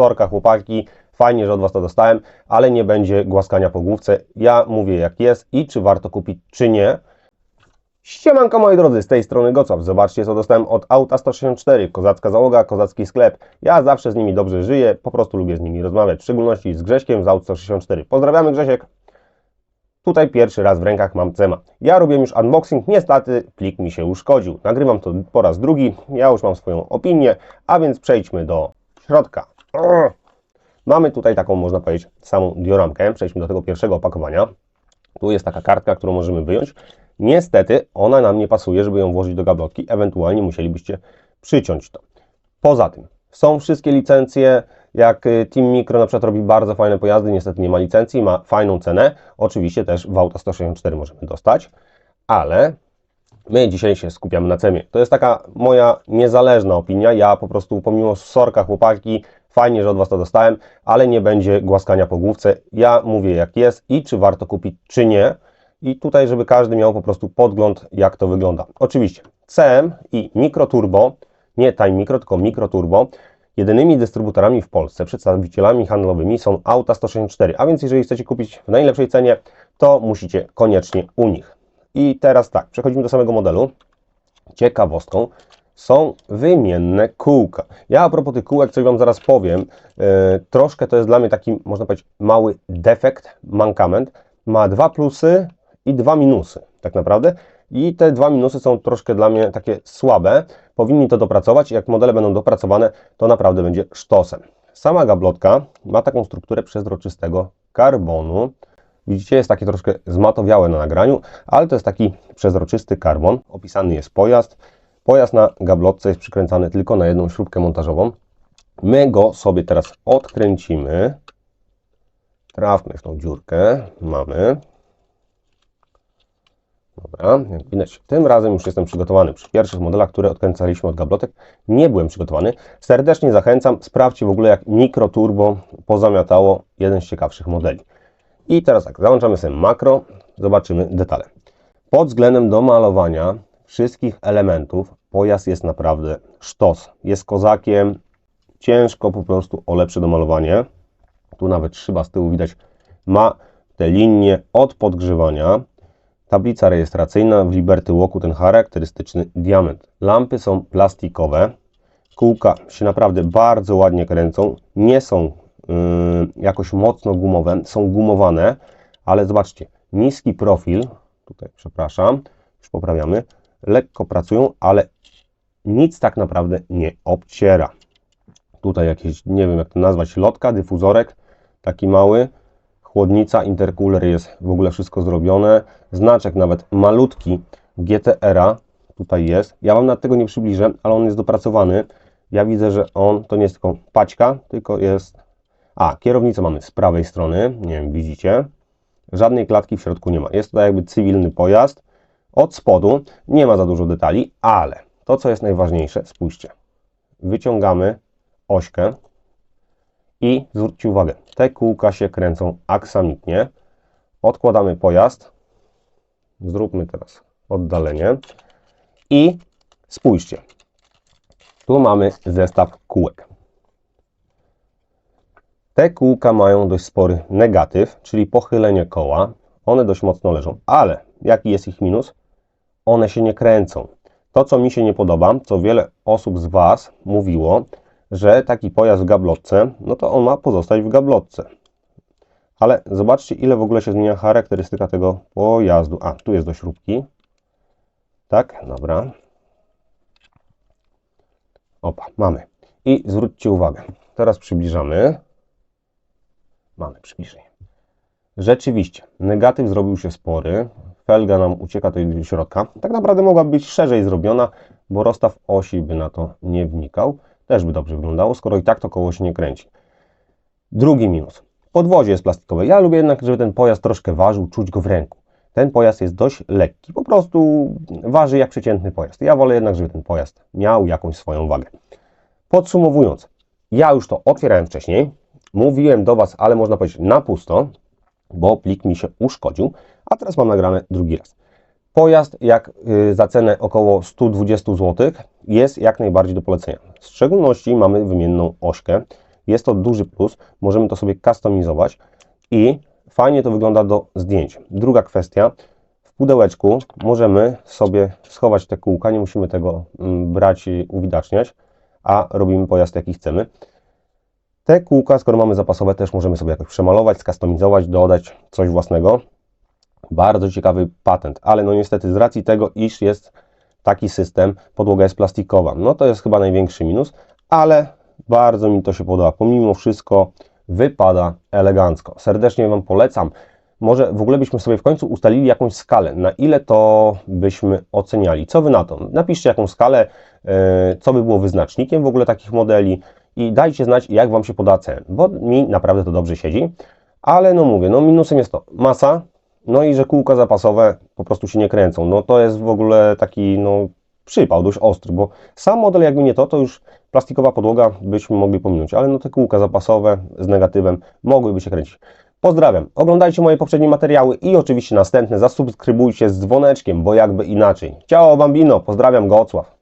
sorka chłopaki, fajnie, że od Was to dostałem, ale nie będzie głaskania po główce. Ja mówię jak jest i czy warto kupić, czy nie. Siemanko moi drodzy, z tej strony Gocław. Zobaczcie co dostałem od Auta 164, kozacka załoga, kozacki sklep. Ja zawsze z nimi dobrze żyję, po prostu lubię z nimi rozmawiać, w szczególności z Grześkiem z Aut 164. Pozdrawiamy Grzesiek. Tutaj pierwszy raz w rękach mam CEMA. Ja robiłem już unboxing, niestety plik mi się uszkodził. Nagrywam to po raz drugi, ja już mam swoją opinię, a więc przejdźmy do środka. Mamy tutaj taką, można powiedzieć, samą dioramkę. Przejdźmy do tego pierwszego opakowania. Tu jest taka kartka, którą możemy wyjąć. Niestety ona nam nie pasuje, żeby ją włożyć do gablotki, ewentualnie musielibyście przyciąć to. Poza tym są wszystkie licencje, jak y, Team Micro na przykład robi bardzo fajne pojazdy, niestety nie ma licencji, ma fajną cenę. Oczywiście też w Auto 164 możemy dostać, ale my dzisiaj się skupiamy na cenie. To jest taka moja niezależna opinia. Ja po prostu pomimo sorka chłopaki, fajnie, że od Was to dostałem, ale nie będzie głaskania po główce. Ja mówię jak jest i czy warto kupić, czy nie. I tutaj, żeby każdy miał po prostu podgląd, jak to wygląda. Oczywiście CM i Micro Turbo, nie Time Micro, tylko Micro Turbo, jedynymi dystrybutorami w Polsce, przedstawicielami handlowymi są Auta 164. A więc jeżeli chcecie kupić w najlepszej cenie, to musicie koniecznie u nich. I teraz tak, przechodzimy do samego modelu. Ciekawostką są wymienne kółka. Ja a propos tych kółek, coś Wam zaraz powiem, yy, troszkę to jest dla mnie taki, można powiedzieć, mały defekt, mankament. Ma dwa plusy i dwa minusy, tak naprawdę. I te dwa minusy są troszkę dla mnie takie słabe. Powinni to dopracować i jak modele będą dopracowane, to naprawdę będzie sztosem. Sama gablotka ma taką strukturę przezroczystego karbonu. Widzicie, jest takie troszkę zmatowiałe na nagraniu, ale to jest taki przezroczysty karbon. Opisany jest pojazd. Pojazd na gablotce jest przykręcany tylko na jedną śrubkę montażową. My go sobie teraz odkręcimy. Trafmy w tą dziurkę. Mamy. Dobra, jak widać, tym razem już jestem przygotowany. Przy pierwszych modelach, które odkręcaliśmy od gablotek, nie byłem przygotowany. Serdecznie zachęcam, sprawdźcie w ogóle, jak Micro Turbo pozamiatało jeden z ciekawszych modeli. I teraz tak, załączamy sobie makro, zobaczymy detale. Pod względem do malowania wszystkich elementów pojazd jest naprawdę sztos. Jest kozakiem, ciężko po prostu o lepsze domalowanie. Tu nawet szyba z tyłu widać ma te linie od podgrzewania. Tablica rejestracyjna w Liberty Walku ten charakterystyczny diament. Lampy są plastikowe. Kółka się naprawdę bardzo ładnie kręcą. Nie są yy, jakoś mocno gumowe, są gumowane, ale zobaczcie, niski profil, tutaj przepraszam, już poprawiamy, lekko pracują, ale nic tak naprawdę nie obciera. Tutaj jakieś, nie wiem jak to nazwać, lotka, dyfuzorek, taki mały, chłodnica, intercooler jest w ogóle wszystko zrobione. Znaczek nawet malutki GTR-a tutaj jest. Ja Wam nad tego nie przybliżę, ale on jest dopracowany. Ja widzę, że on to nie jest tylko paćka, tylko jest... A, kierownicę mamy z prawej strony, nie wiem, widzicie. Żadnej klatki w środku nie ma. Jest to jakby cywilny pojazd. Od spodu nie ma za dużo detali, ale to, co jest najważniejsze, spójrzcie. Wyciągamy ośkę, i zwróćcie uwagę, te kółka się kręcą aksamitnie. Odkładamy pojazd. Zróbmy teraz oddalenie. I spójrzcie. Tu mamy zestaw kółek. Te kółka mają dość spory negatyw, czyli pochylenie koła. One dość mocno leżą, ale jaki jest ich minus? One się nie kręcą. To, co mi się nie podoba, co wiele osób z Was mówiło, że taki pojazd w gablotce, no to on ma pozostać w gablotce. Ale zobaczcie, ile w ogóle się zmienia charakterystyka tego pojazdu. A, tu jest do śrubki. Tak, dobra. Opa, mamy. I zwróćcie uwagę, teraz przybliżamy. Mamy przybliżenie. Rzeczywiście, negatyw zrobił się spory. Felga nam ucieka tutaj do środka. Tak naprawdę mogłaby być szerzej zrobiona, bo rozstaw osi by na to nie wnikał też by dobrze wyglądało, skoro i tak to koło się nie kręci. Drugi minus. Podwozie jest plastikowe. Ja lubię jednak, żeby ten pojazd troszkę ważył, czuć go w ręku. Ten pojazd jest dość lekki, po prostu waży jak przeciętny pojazd. Ja wolę jednak, żeby ten pojazd miał jakąś swoją wagę. Podsumowując, ja już to otwierałem wcześniej, mówiłem do Was, ale można powiedzieć na pusto, bo plik mi się uszkodził, a teraz mam nagrane drugi raz. Pojazd jak y, za cenę około 120 zł jest jak najbardziej do polecenia. W szczególności mamy wymienną ośkę. Jest to duży plus, możemy to sobie customizować i fajnie to wygląda do zdjęć. Druga kwestia, w pudełeczku możemy sobie schować te kółka, nie musimy tego mm, brać i uwidaczniać, a robimy pojazd jaki chcemy. Te kółka, skoro mamy zapasowe, też możemy sobie jakoś przemalować, skustomizować, dodać coś własnego. Bardzo ciekawy patent, ale no niestety z racji tego, iż jest taki system, podłoga jest plastikowa. No to jest chyba największy minus, ale bardzo mi to się podoba. Pomimo wszystko wypada elegancko. Serdecznie Wam polecam. Może w ogóle byśmy sobie w końcu ustalili jakąś skalę, na ile to byśmy oceniali. Co Wy na to? Napiszcie jakąś skalę, yy, co by było wyznacznikiem w ogóle takich modeli i dajcie znać, jak Wam się poda cen, bo mi naprawdę to dobrze siedzi. Ale no mówię, no minusem jest to masa, no i że kółka zapasowe po prostu się nie kręcą. No to jest w ogóle taki no, przypał dość ostry, bo sam model jakby nie to, to już plastikowa podłoga byśmy mogli pominąć, ale no te kółka zapasowe z negatywem mogłyby się kręcić. Pozdrawiam, oglądajcie moje poprzednie materiały i oczywiście następne zasubskrybujcie z dzwoneczkiem, bo jakby inaczej. Ciao Bambino, pozdrawiam Gocław.